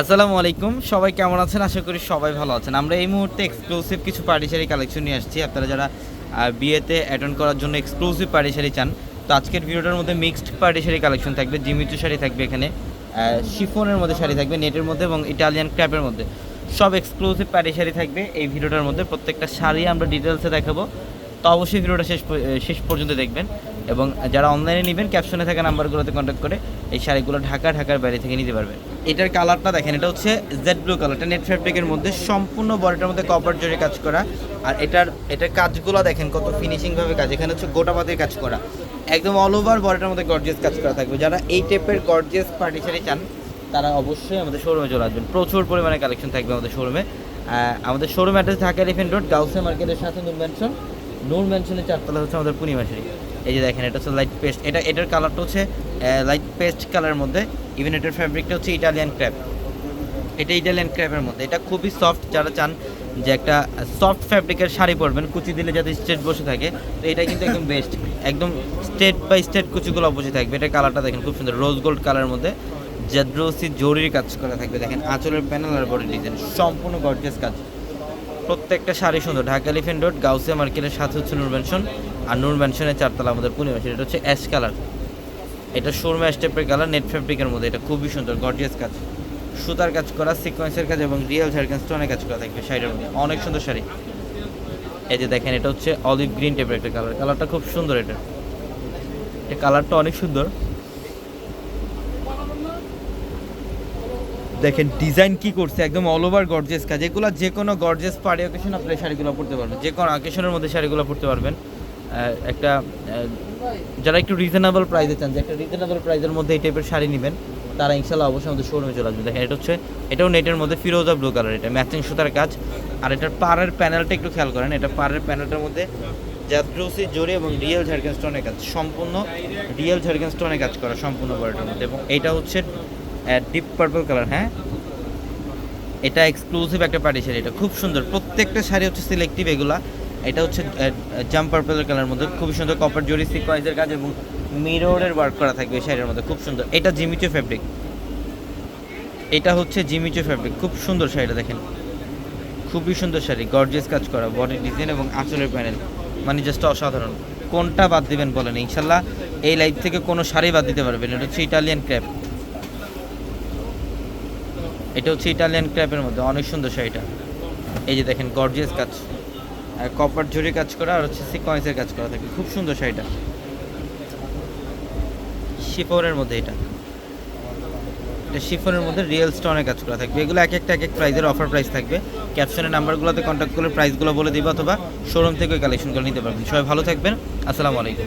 আসসালামু আলাইকুম। সবাই কেমন আছেন? আশা করি সবাই ভালো আছেন। আমরা এই মুহূর্তে এক্সক্লুসিভ কিছু পার্টি শাড়ি কালেকশন নিয়ে আসছি। আপনারা যারা বিয়েতে অ্যাটেন্ড করার জন্য এক্সক্লুসিভ পার্টি শাড়ি চান, তো আজকের ভিডিওটার মধ্যে মিক্সড পার্টি শাড়ি কালেকশন থাকবে জিমিচু শাড়ি থাকবে এখানে শিফনের মধ্যে শাড়ি থাকবে নেটের মধ্যে এবং ইটালিয়ান ক্র্যাপের মধ্যে। সব এক্সক্লুসিভ পার্টি শাড়ি থাকবে এই ভিডিওটার মধ্যে। প্রত্যেকটা শাড়ি আমরা ডিটেলসে দেখাবো। তো অবশ্যই ভিডিওটা শেষ শেষ পর্যন্ত দেখবেন এবং যারা অনলাইনে নেবেন ক্যাপশনে থাকা নাম্বারগুলোতে কন্ট্যাক্ট করে এই শাড়িগুলো ঢাকা, ঢাকার বাইরে থেকে নিতে পারবেন। এটার কালারটা দেখেন, এটা হচ্ছে জেড ব্লু কালারটা নেট ফ্যাব্রিকের মধ্যে সম্পূর্ণ বডিটার মধ্যে কপার জরি কাজ করা। আর এটার এটার কাজগুলো দেখেন, কত ফিনিশিংভাবে কাজ। এখানে হচ্ছে গোটাপাতির কাজ করা। একদম অল ওভার বডিটার মধ্যে গর্জিয়াস কাজ করা থাকবে। যারা এই টাইপের গর্জিয়াস পার্টি শাড়ি চান, তারা অবশ্যই আমাদের শোরুমে চলে আসবেন। প্রচুর পরিমাণে কালেকশন থাকবে আমাদের শোরুমে আমাদের showroom address Dhaka elephant road Ghause মার্কেটের সাথে নূর ম্যানশন নূর ম্যানশনের চারতলা হচ্ছে আমাদের পূর্ণিমা শাড়ি এই যে দেখেন, এটা হচ্ছে লাইট পেস্ট এটা, এটার কালারটা হচ্ছে লাইট পেস্ট কালারের মধ্যে। ইভেন এটার ফ্যাব্রিকটা হচ্ছে ইটালিয়ান ক্র্যাপ এটা ইটালিয়ান ক্র্যাপের মধ্যে। এটা খুবই সফট যারা চান যে একটা সফট ফ্যাব্রিকের শাড়ি পরবেন, কুচি দিলে যাতে স্ট্রেট বসে থাকে, তো এটা কিন্তু একদম বেস্ট একদম স্টেট বাই স্টেট কুচিগুলো বসে থাকবে। এটা কালারটা দেখেন, খুব সুন্দর। রোজ গোল্ড কালারের মধ্যে জাদ্রোসি জরির কাজ করা থাকবে। দেখেন, আঁচলের প্যানেল আর বডি ডিজাইন সম্পূর্ণ গর্জিয়াস কাজ। প্রত্যেকটা শাড়ি সুন্দর। ঢাকা এলিফেন্ট রোড গাউসিয়া মার্কেটের সাথে হচ্ছে নূর ম্যানশন আর নূর ম্যানশনের চারতলা আমাদের পূর্ণিমা শাড়ি এটা হচ্ছে অ্যাশ কালার এটা শোরমা স্টেপের কালার নেট ফ্যাব্রিকের মধ্যে। এটা খুবই সুন্দর গর্জিয়াস কাজ। সুতার কাজ করা সিকোয়েন্সের কাজ এবং রিয়েল ঝাড়খান স্টোনের কাজ করা থাকবে শাড়ির মধ্যে। অনেক সুন্দর শাড়ি। এই যে দেখেন, এটা হচ্ছে অলিভ গ্রিন টাইপের একটা কালার কালারটা খুব সুন্দর এটা। এটা কালারটা অনেক সুন্দর। দেখেন ডিজাইন কি করছে? একদম অল ওভার গর্জেস কাজ। এগুলো যে কোনো গর্জেস পার্টি অকেশন আপনি শাড়িগুলো পরতে পারবেন। যে কোনো অকেশনের মধ্যে শাড়িগুলো পরতে পারবেন। একটা যারা একটু রিজনেবল প্রাইসে চান, যে একটা রিজনেবল প্রাইসের মধ্যে এই টাইপের শাড়ি নেবেন, তারা ইনশাল্লাহ অবশ্যই আমাদের শোরুমে চলে আসবে। দেখেন, এটা হচ্ছে, এটাও নেটের মধ্যে ফিরোজা ব্লু কালার এটা ম্যাচিং সুতার কাজ। আর এটার পাড়ের প্যানেলটা একটু খেয়াল করেন, এটা পাড়ের প্যানেলটার মধ্যে জাদ্রোসি জোরে এবং রিয়েল ঝাড়খান স্টোনের কাজ, সম্পূর্ণ রিয়েল ঝাড়খান স্টোনের কাজ করা সম্পূর্ণ বডিটার মধ্যে। এবং এটা হচ্ছে ডিপ পার্পল কালার হ্যাঁ? এটা এক্সক্লুসিভ একটা পার্টি শাড়ি, এটা খুব সুন্দর। প্রত্যেকটা শাড়ি হচ্ছে সিলেক্টিভ এগুলা এটা হচ্ছে জাম পার্পলের কালার মধ্যে। খুব সুন্দর কপার জরি সিকোয়েন্সের কাজ এবং মিররের ওয়ার্ক করা থাকবে শাড়ির মধ্যে। খুব সুন্দর। এটা জিমিচো ফ্যাব্রিক এটা হচ্ছে জিমিচো ফ্যাব্রিক খুব সুন্দর শাড়িটা দেখেন। খুবই সুন্দর শাড়ি। গর্জিয়াস কাজ করা। বডি ডিজাইন এবং আঁচলের প্যানেল মানে জাস্ট অসাধারণ। কোনটা বাদ দিবেন বলেন? ইনশাল্লাহ এই লাইফ থেকে কোনো শাড়ি বাদ দিতে পারবেন এটা হচ্ছে ইটালিয়ান ক্র্যাপ এটা হচ্ছে ইটালিয়ান ক্র্যাপের মধ্যে। অনেক সুন্দর শাড়িটা। এই যে দেখেন গর্জিয়াস কাজ। কপার জরি কাজ করা আর হচ্ছে সিকোয়েন্সের কাজ করা থাকে। খুব সুন্দর শাড়িটা। শিফনের মধ্যে এটা। এটা শিফনের মধ্যে রিয়েল স্টোনের কাজ করা থাকবে। এগুলো এক একটা এক এক প্রাইজের অফার প্রাইস থাকবে। ক্যাপশনের নাম্বারগুলোতে কন্ট্যাক্ট করলে প্রাইসগুলো বলে দিবে অথবা শোরুম থেকে করে নিতে পারবেন। সবাই ভালো থাকবেন। আসসালামু আলাইকুম।